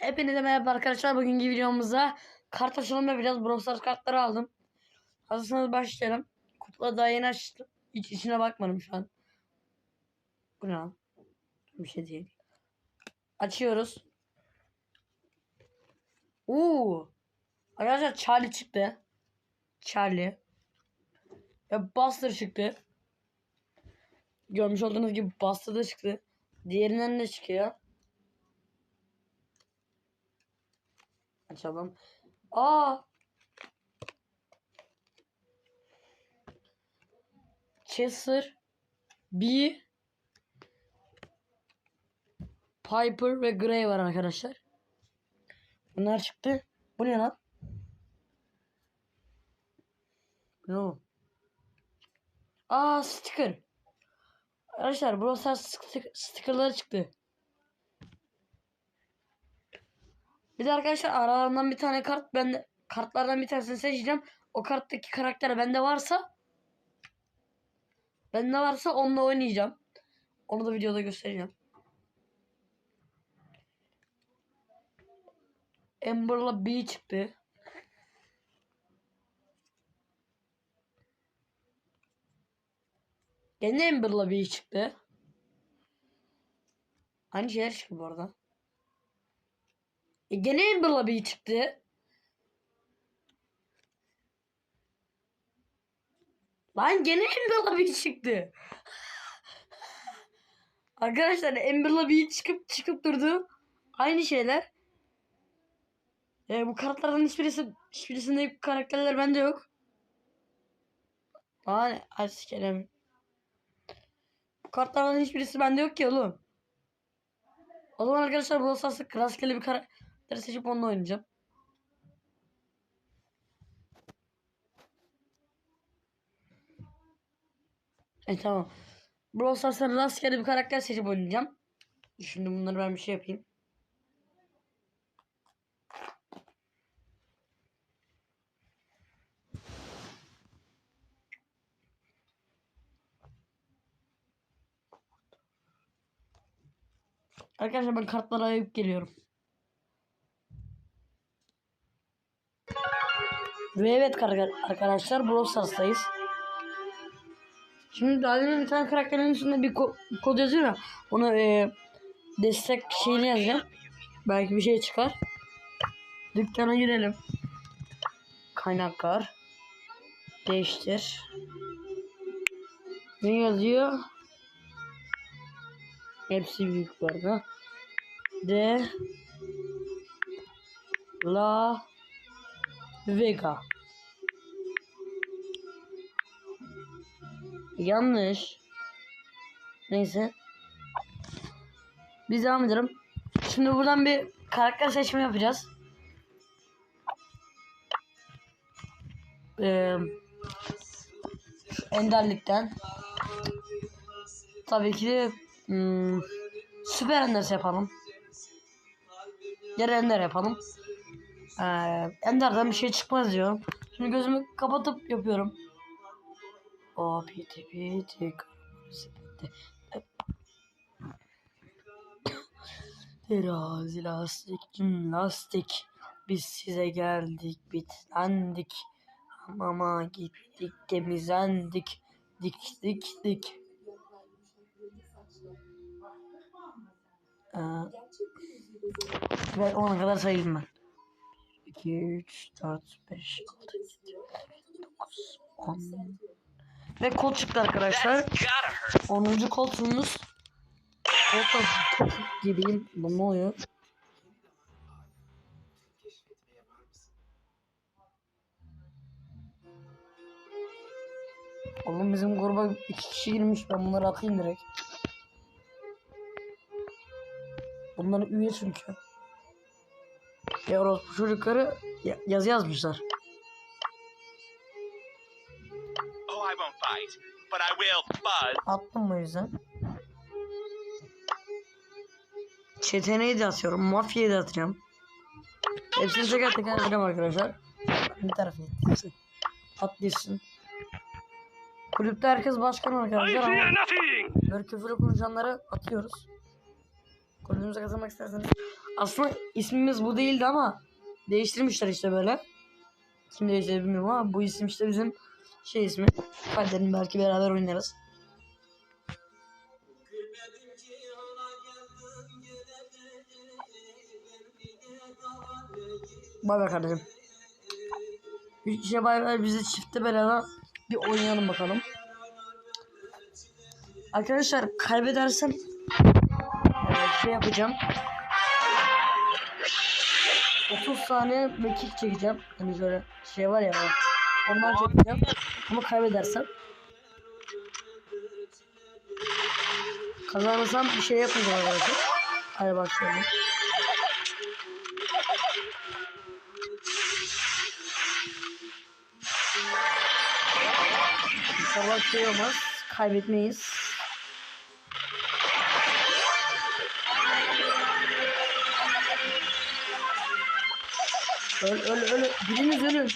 Hepinize merhaba arkadaşlar. Bugünkü videomuzda kart açalım ve biraz Brawl Stars kartları aldım. Hazırsanız başlayalım. Kutuları daha yeni açtım. Hiç içine bakmadım şu an. Bu ne lan? Bir şey değil. Açıyoruz. Oo. Arkadaşlar Charlie çıktı. Charlie. Ve Buster çıktı. Görmüş olduğunuz gibi Buster da çıktı. Diğerinden ne çıkıyor? Açalım. Aa. Chester, B, Piper ve Gray var arkadaşlar. Bunlar çıktı. Bu ne lan? Ne o? Aa sticker. Arkadaşlar Brawl Stars stick- stickerları çıktı. Bir de arkadaşlar aralarından bir tane kart ben kartlardan bir tanesini seçeceğim. O karttaki karakter bende varsa bende varsa onunla oynayacağım. Onu da videoda göstereceğim. Amber'la B çıktı. Gene Amber'la B çıktı. Aynı şeyler çıktı bu arada. E gene Amber'la bir çıktı. Lan gene Amber'la bir çıktı. Arkadaşlar Amber'la bir çıkıp çıkıp durdu. Aynı şeyler. E, bu kartlardan hiçbirisi hiçbirisinde karakterler bende yok. Lan az kerem. Bu kartlardan hiçbirisi bende yok ki oğlum. O zaman arkadaşlar Brawl Stars'ta rastgele bir karakter seçip onunla oynayacağım. E tamam. Brawl Stars'ta rastgele bir karakter seçip oynayacağım. Şimdi bunları ben bir şey yapayım. Arkadaşlar ben kartları ayıp geliyorum. Ve evet arkadaşlar Brawl Stars'tayız. Şimdi demin bir tane karakterin üstünde bir ko- kod yazıyor ya. Onu e, destek şeyini yazacağım. Belki bir şey çıkar. Dükkana girelim. Kaynaklar. Değiştir. Ne yazıyor? Hepsi büyük bu arada. De La Vega. Yanlış. Neyse. Biz devam edelim. Şimdi buradan bir karakter seçimi yapacağız. Ee, Enderlikten. Tabii ki de hmm, Süper Ender yapalım. Geri Ender yapalım. Ee, Ender'den bir şey çıkmaz diyor. Şimdi gözümü kapatıp yapıyorum. O piti piti piti. Terazi lastik cim lastik. Biz size geldik bitlendik. Hamama gittik temizlendik. Dik dik dik. Ee, ve ona kadar sayayım ben. 2, 3, 4, 5, 6, 7, 9, 10. Ve kol çıktı arkadaşlar. 10. koltuğumuz. Koltuğum top gibiyim. Bu ne oluyor? Oğlum bizim gruba iki kişi girmiş. Ben bunları atayım direkt. Bunların üye çünkü. Ya orospu çocukları ya- yazı yazmışlar. Oh, I won't fight, but I will buzz. Attım o yüzden. Çeteneyi de atıyorum. Mafyayı da atacağım. Hepsini teker teker atacağım arkadaşlar. Bir tarafı yettiyse. At gitsin. Kulüpte herkes başkan arkadaşlar ama böyle küfürlü konuşanları atıyoruz. Kulübümüze katılmak isterseniz Aslında ismimiz bu değildi ama değiştirmişler işte böyle. Kim değiştirdi bilmiyorum ama bu isim işte bizim şey ismi. Kaderin belki beraber oynarız. Bay bay kardeşim. Üç kişiye bay bay bizi çifte beraber bir oynayalım bakalım. Arkadaşlar kaybedersem şey yapacağım. 30 saniye mekik çekeceğim. Hani şöyle şey var ya. Ondan çekeceğim. Ama kaybedersem kazanırsam bir şey yapmayacağım arkadaşlar. Hadi başlayalım. İnşallah şey olmaz. Kaybetmeyiz. Öl öl öl. Biriniz ölün.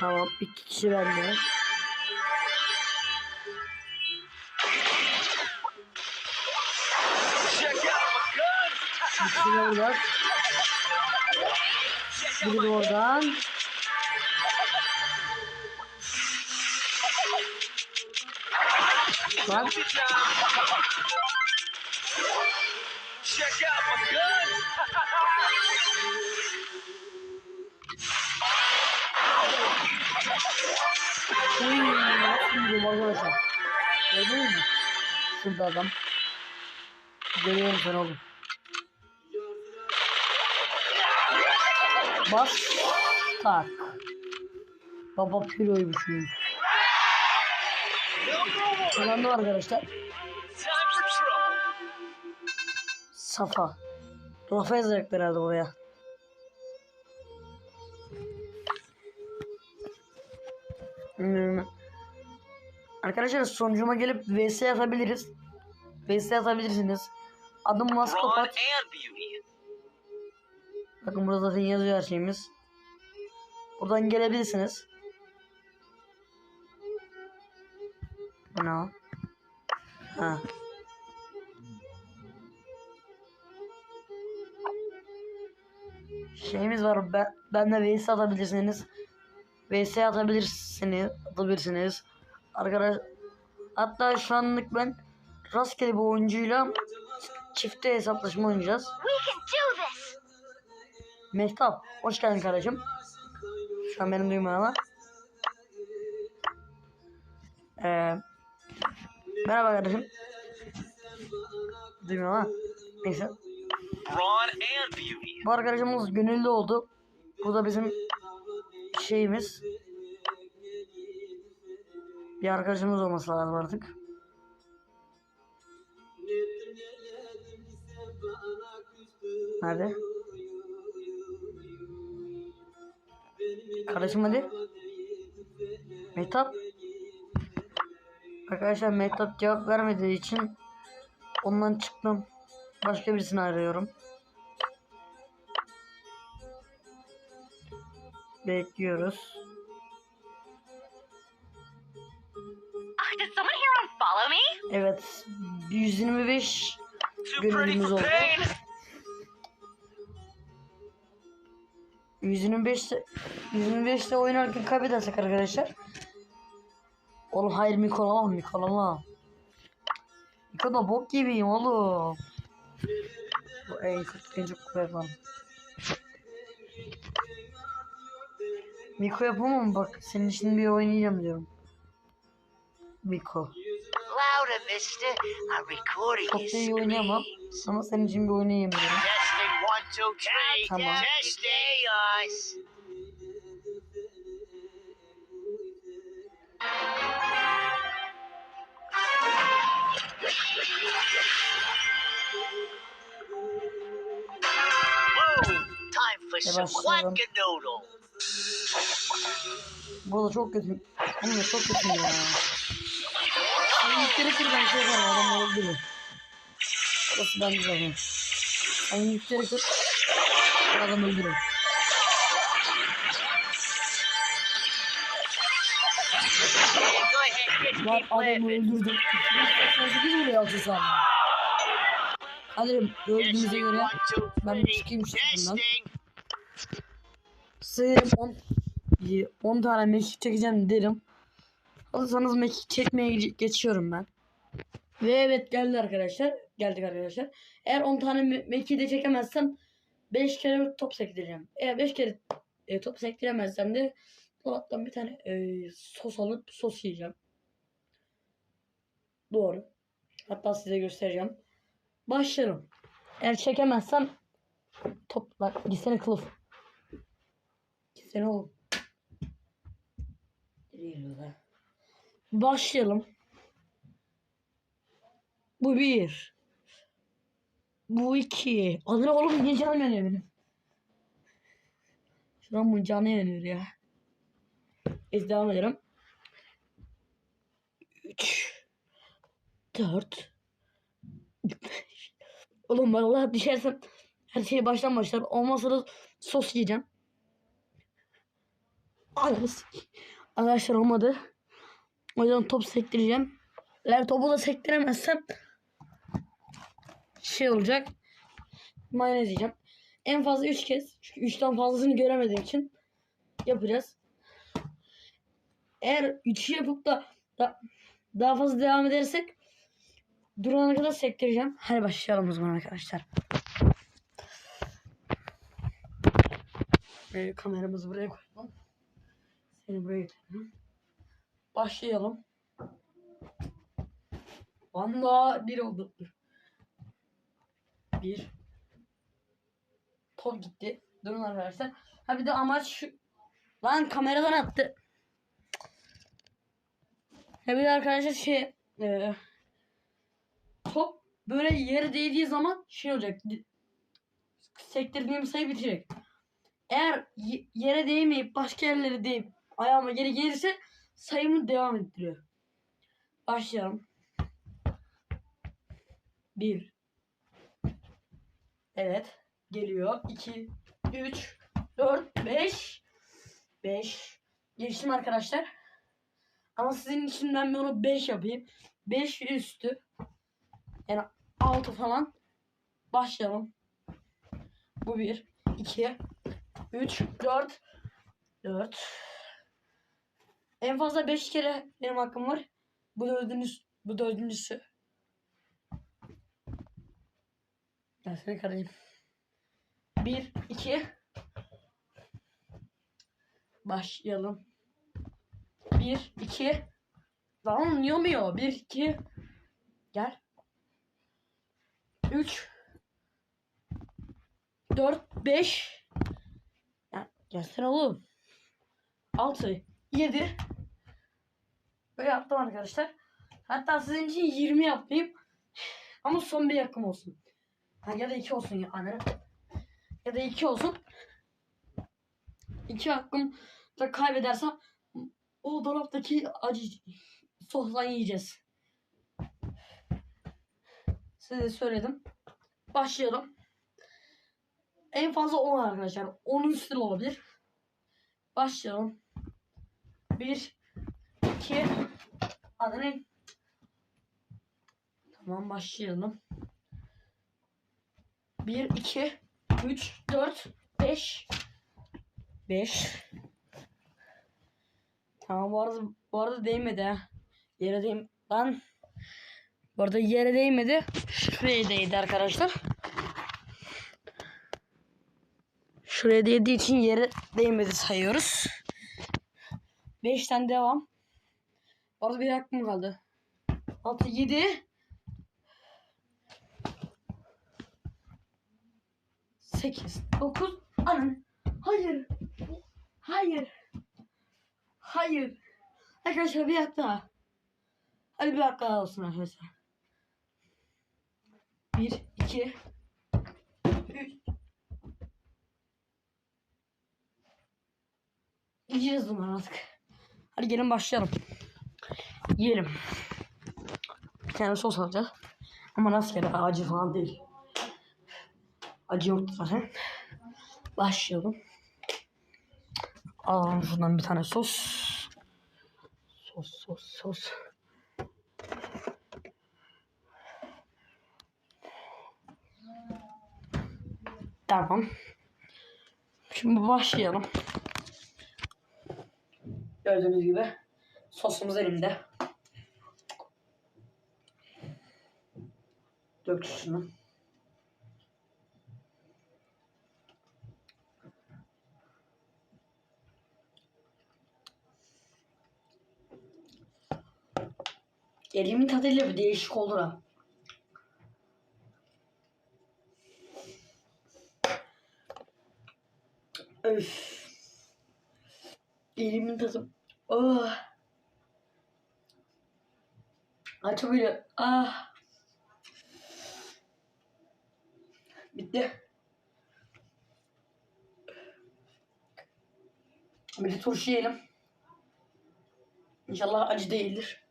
Tamam iki kişi bende. Bir de oradan. Biri oradan. Guns. Uy, nasıl arkadaşlar? Gördünüz mü? Şurada adam. Görüyorum sen oğlum. Bas. Tak. Baba piroymuşum. Kazandım arkadaşlar. Time for trouble. Safa. Rafa yazacaklar herhalde buraya. Hmm. Arkadaşlar sonucuma gelip VS atabiliriz. VS atabilirsiniz. Adım Maskopat. Bakın burada zaten yazıyor her şeyimiz. Buradan gelebilirsiniz. Bu ne o? Ha. Şeyimiz var. Ben, ben de VS atabilirsiniz. VS atabilirsiniz. Atabilirsiniz. Arkadaş hatta şu anlık ben rastgele bir oyuncuyla çifte hesaplaşma oynayacağız. Mehtap, hoş geldin kardeşim. Şu an benim duymuyor ama. Ee, merhaba kardeşim. Duymuyor ama. Neyse. Bu arkadaşımız gönüllü oldu. Bu da bizim şeyimiz. Bir arkadaşımız olması lazım artık. Nerede? Kardeşim hadi. Mehtap. Arkadaşlar Mehtap cevap vermediği için ondan çıktım. Başka birisini arıyorum. Bekliyoruz. Ah? Evet. 125 Too pretty Gönüllümüz oldu. pain. 125'te 125'te oynarken kaybedersek arkadaşlar. Oğlum hayır Mikolama Mikolama. Miko da bok gibiyim oğlum. Bu en en çok yapan. Miko yapamam bak senin için bir oynayacağım diyorum. Miko. Çok da iyi oynayamam ama senin için bir oynayayım diyorum. Tamam. Başlayalım. whack-a-noodle. Bu da çok kötü. Oğlum da çok kötü ya. Yükleri kır ben şey yaparım adam öldürür. Burası bende zaten. Sen yükleri kır. ben Adam öldürür. Lan adamı öldürdüm. 88 vuruyor altı saniye. Hadi öldüğümüze göre ben bir çıkayım şu Sığırım 10 10 tane mekik çekeceğim derim. Alırsanız mekik çekmeye ge- geçiyorum ben. Ve evet geldi arkadaşlar. Geldik arkadaşlar. Eğer 10 tane me- mekiği de çekemezsem 5 kere top sektireceğim. Eğer 5 kere e, top sektiremezsem de dolaptan bir tane e, sos alıp sos yiyeceğim. Doğru. Hatta size göstereceğim. Başlarım. Eğer çekemezsem toplar. Gitsene kılıf. Gitsene oğlum. Değil be. Başlayalım. Bu bir. Bu iki. Adına oğlum niye canım yanıyor benim? Şuran canı yanıyor ya. Biz devam edelim. Üç. Dört. beş. Oğlum vallahi düşersem her şey baştan başlar. Olmazsa da sos yiyeceğim. Sikeyim. Arkadaşlar olmadı. O yüzden top sektireceğim. Eğer topu da sektiremezsem şey olacak. Mayonez yiyeceğim. En fazla 3 kez. Çünkü 3'ten fazlasını göremediğim için yapacağız. Eğer 3'ü yapıp da, da daha fazla devam edersek durana kadar sektireceğim. Hadi başlayalım o zaman arkadaşlar. Ee, kameramızı buraya koyalım. Seni buraya getirelim. Başlayalım. Valla bir oldu. Bir. Top gitti. Durun arkadaşlar. Ha bir de amaç şu. Lan kameradan attı. Ha bir de arkadaşlar şey. E, top böyle yere değdiği zaman şey olacak. di- Sektirdiğim sayı bitecek. Eğer yere değmeyip başka yerlere değip ayağıma geri gelirse sayımı devam ettiriyor. Başlayalım. Bir. Evet. Geliyor. 2, 3, 4, 5. 5. Geçtim arkadaşlar. Ama sizin için ben onu 5 yapayım. 5 üstü. Yani 6 falan. Başlayalım. Bu 1, 2, 3, 4, 4. En fazla 5 kere benim hakkım var. Bu dördüncüsü. Bu dördüncüsü. Gelsene kardeşim. Bir, iki. Başlayalım. Bir, iki. Lan yumuyor. Bir, iki. Gel. Üç. Dört, beş. Ya, gelsene oğlum. Altı, yedi. Böyle yaptım arkadaşlar. Hatta sizin için 20 yapayım. Ama son bir yakım olsun. Ha, ya da iki olsun ya anne. Ya da iki olsun. İki hakkım da kaybedersem o dolaptaki acı sosla yiyeceğiz. Size söyledim. Başlayalım. En fazla 10 arkadaşlar. 10'un üstü olabilir. Başlayalım. 1 2 Adı ne? Tamam başlayalım. 1 2 3 4 5 5 Tamam bu arada bu arada değmedi ha. Yere değim lan. Bu arada yere değmedi. Şuraya değdi arkadaşlar. Şuraya değdiği için yere değmedi sayıyoruz. 5'ten devam. Arada bir hakkım kaldı. 6 7 8 9 Anam. Hayır. Hayır. Hayır. Arkadaşlar bir hak daha. Hadi bir hak daha olsun arkadaşlar. 1 2 3 Yiyeceğiz bunu artık. Hadi gelin başlayalım. Yiyelim. Bir tane sos alacağız. Ama nasıl yani acı falan değil. Acı yoktu zaten. Başlayalım. Alalım şundan bir tane sos. Sos sos sos. Tamam. Şimdi başlayalım. Gördüğünüz gibi sosumuz elimde. Dök şunu. Elimin tadıyla bir değişik olur ha. Öf. Elimin tadı. Oh. Çok iyi. Ah. Bitti. Bir de turşu yiyelim. İnşallah acı değildir.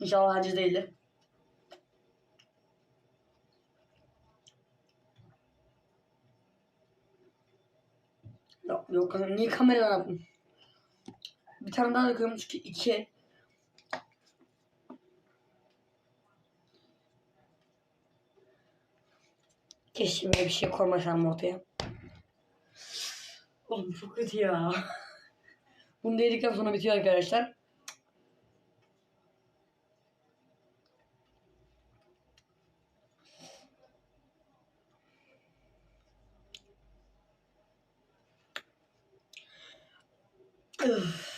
İnşallah acı değildir. Yok yok niye kameradan yaptın? Bir tane daha döküyorum çünkü iki. Keşke böyle bir şey koymasam ortaya. Oğlum çok kötü ya. Bunu da yedikten sonra bitiyor arkadaşlar. Üf.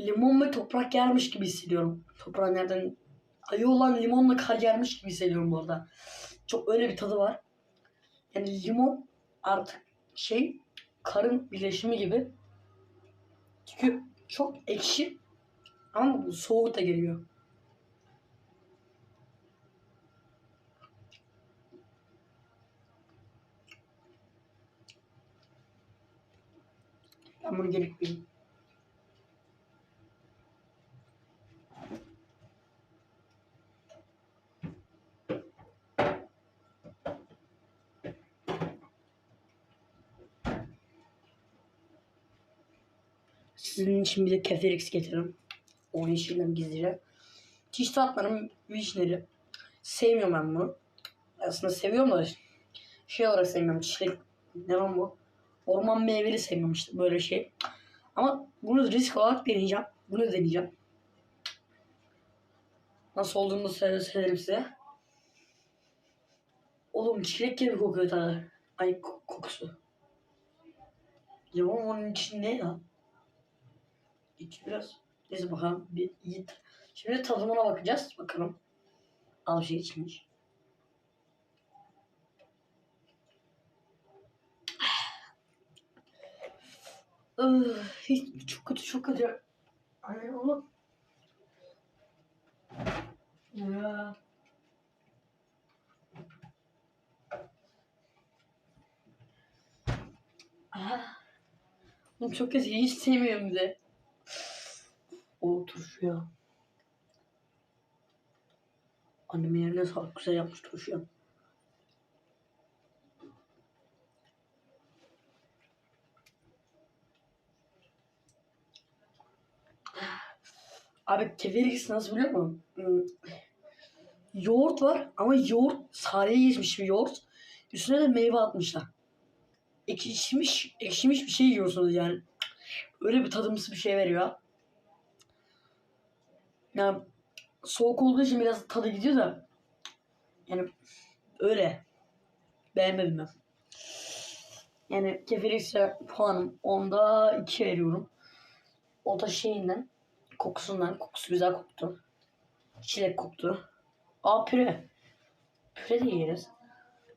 Limon ve toprak yermiş gibi hissediyorum. Toprağı nereden... Ayı olan limonla kar yermiş gibi hissediyorum bu. Çok öyle bir tadı var. Yani limon artık şey karın birleşimi gibi. Çünkü çok ekşi ama soğuk da geliyor. Ben bunu gerek Sizin için bir de keferix getiririm. Onun içinden gizlice. Hiç tatlarım vişneli. Sevmiyorum ben bunu. Aslında seviyorum da şey olarak sevmiyorum. Çilek ne lan bu? Orman meyveli sevmiyorum işte böyle şey. Ama bunu risk olarak deneyeceğim. Bunu deneyeceğim. Nasıl olduğunu söyle söylerim size. Oğlum çilek gibi kokuyor tadı. Ay ko- kokusu. Limon onun için ne ya? İç biraz. Neyse bakalım. Bir iyi. t- Şimdi tadımına bakacağız. Bakalım. Al şey içmiş. Hiç çok kötü çok kötü. Ay oğlum. Ya. Ah. Oğlum çok kötü. Hiç sevmiyorum de. O turşu. Annem yerine sağlık güzel yapmış turşu. Abi kevirix nasıl biliyor musun? Hmm. Yoğurt var ama yoğurt sarıya geçmiş bir yoğurt. Üstüne de meyve atmışlar. Ekşimiş, ekşimiş bir şey yiyorsunuz yani. Öyle bir tadımsı bir şey veriyor. Yani soğuk olduğu için biraz tadı gidiyor da. Yani öyle. Beğenmedim ben. Yani Kefirix'e puanım 10'da 2 veriyorum. O da şeyinden, kokusundan. Kokusu güzel koktu. Çilek koktu. Aa püre. Püre de yeriz.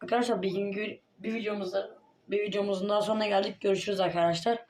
Arkadaşlar bir gün bir videomuzda bir videomuzun daha sonuna geldik. Görüşürüz arkadaşlar.